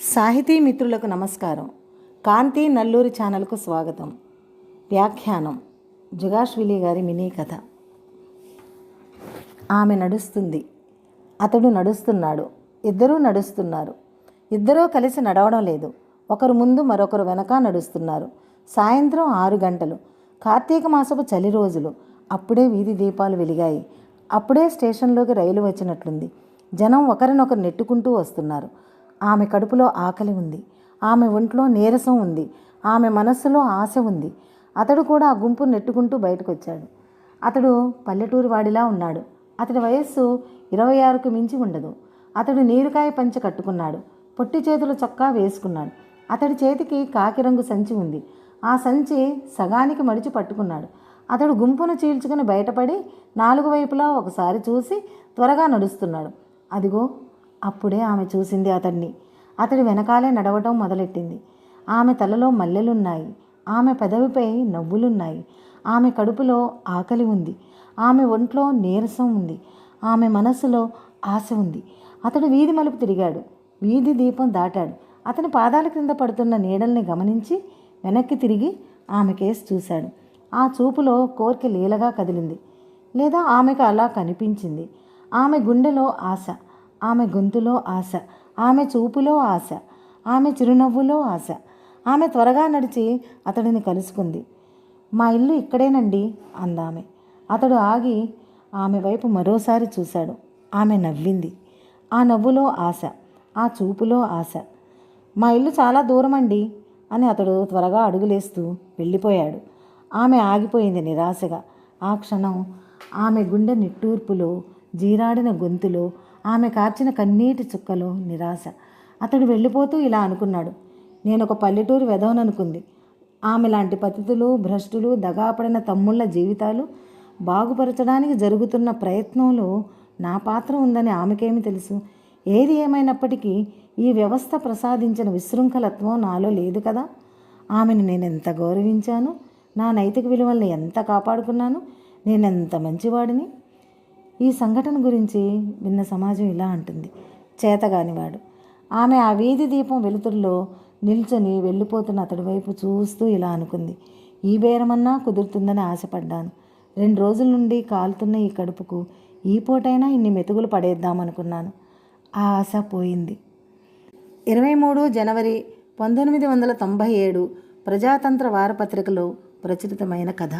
సాహితీ మిత్రులకు నమస్కారం. కాంతి నల్లూరి ఛానల్కు స్వాగతం. వ్యాఖ్యానం జుగాష్విలి గారి మినీ కథ. ఆమె నడుస్తుంది. అతడు నడుస్తున్నాడు. ఇద్దరూ నడుస్తున్నారు. ఇద్దరూ కలిసి నడవడం లేదు. ఒకరు ముందు మరొకరు వెనక నడుస్తున్నారు. సాయంత్రం ఆరు గంటలు. కార్తీక మాసపు చలి రోజులు. అప్పుడే వీధి దీపాలు వెలిగాయి. అప్పుడే స్టేషన్లోకి రైలు వచ్చినట్లుంది. జనం ఒకరినొకరు నెట్టుకుంటూ వస్తున్నారు. ఆమె కడుపులో ఆకలి ఉంది. ఆమె ఒంట్లో నీరసం ఉంది. ఆమె మనస్సులో ఆశ ఉంది. అతడు కూడా ఆ గుంపు నెట్టుకుంటూ బయటకు వచ్చాడు అతడు పల్లెటూరు వాడిలా ఉన్నాడు. అతడి వయస్సు ఇరవై ఆరుకు మించి ఉండదు. అతడు నీరుకాయ పంచ కట్టుకున్నాడు. పొట్టి చేతులు చొక్కా వేసుకున్నాడు. అతడి చేతికి కాకి రంగు సంచి ఉంది. ఆ సంచి సగానికి మడిచి పట్టుకున్నాడు. అతడు గుంపును చీల్చుకుని బయటపడి నాలుగు వైపులా ఒకసారి చూసి త్వరగా నడుస్తున్నాడు. అదిగో అప్పుడే ఆమె చూసింది అతడిని అతడి వెనకాలే నడవటం మొదలెట్టింది. ఆమె తలలో మల్లెలున్నాయి. ఆమె పెదవిపై నవ్వులున్నాయి. ఆమె కడుపులో ఆకలి ఉంది. ఆమె ఒంట్లో నీరసం ఉంది. ఆమె మనస్సులో ఆశ ఉంది. అతడు వీధి మలుపు తిరిగాడు. వీధి దీపం దాటాడు. అతని పాదాల క్రింద పడుతున్న నీడల్ని గమనించి వెనక్కి తిరిగి ఆమె కేసు చూశాడు. ఆ చూపులో కోరిక లీలగా కదిలింది. లేదా ఆమెకు అలా కనిపించింది. ఆమె గుండెలో ఆశ. ఆమె గొంతులో ఆశ ఆమె చూపులో ఆశ ఆమె చిరునవ్వులో ఆశ. ఆమె త్వరగా నడిచి అతడిని కలుసుకుంది. మా ఇల్లు ఇక్కడేనండి అందామె. అతడు ఆగి ఆమె వైపు మరోసారి చూశాడు. ఆమె నవ్వింది. ఆ నవ్వులో ఆశ ఆ చూపులో ఆశ. మా ఇల్లు చాలా దూరం అండి అని అతడు త్వరగా అడుగులేస్తూ వెళ్ళిపోయాడు. ఆమె ఆగిపోయింది నిరాశగా. ఆ క్షణం ఆమె గుండె నిట్టూర్పులో జీరాడిన గొంతులో ఆమె కార్చిన కన్నీటి చుక్కలో నిరాశ. అతడు వెళ్ళిపోతూ ఇలా అనుకున్నాడు. నేను ఒక పల్లెటూరు వెదవననుకుంది ఆమె లాంటి పతితులు భ్రష్టులు దగాపడిన తమ్ముళ్ళ జీవితాలు బాగుపరచడానికి జరుగుతున్న ప్రయత్నంలో నా పాత్ర ఉందని ఆమెకేమి తెలుసు? ఏది ఏమైనప్పటికీ ఈ వ్యవస్థ ప్రసాదించిన విశృంఖలత్వం నాలో లేదు కదా? ఆమెను నేను ఎంత గౌరవించాను? నా నైతిక విలువల్ని ఎంత కాపాడుకున్నాను? నేనెంత మంచివాడిని? ఈ సంఘటన గురించి విన్న సమాజం ఇలా అంటుంది. చేతగానివాడు ఆమె ఆ వీధి దీపం వెలుతురులో నిల్చొని వెళ్ళిపోతున్న అతడి వైపు చూస్తూ ఇలా అనుకుంది. ఈ బేరమన్నా కుదురుతుందని ఆశపడ్డాను. రెండు రోజుల నుండి కాలుతున్న ఈ కడుపుకు ఈ పూటైనా ఇన్ని మెతుకులు పడేద్దామనుకున్నాను. ఆ ఆశ పోయింది. ఇరవై మూడు జనవరి పంతొమ్మిది వందల తొంభై ఏడు ప్రజాతంత్ర వారపత్రికలో ప్రచురితమైన కథ.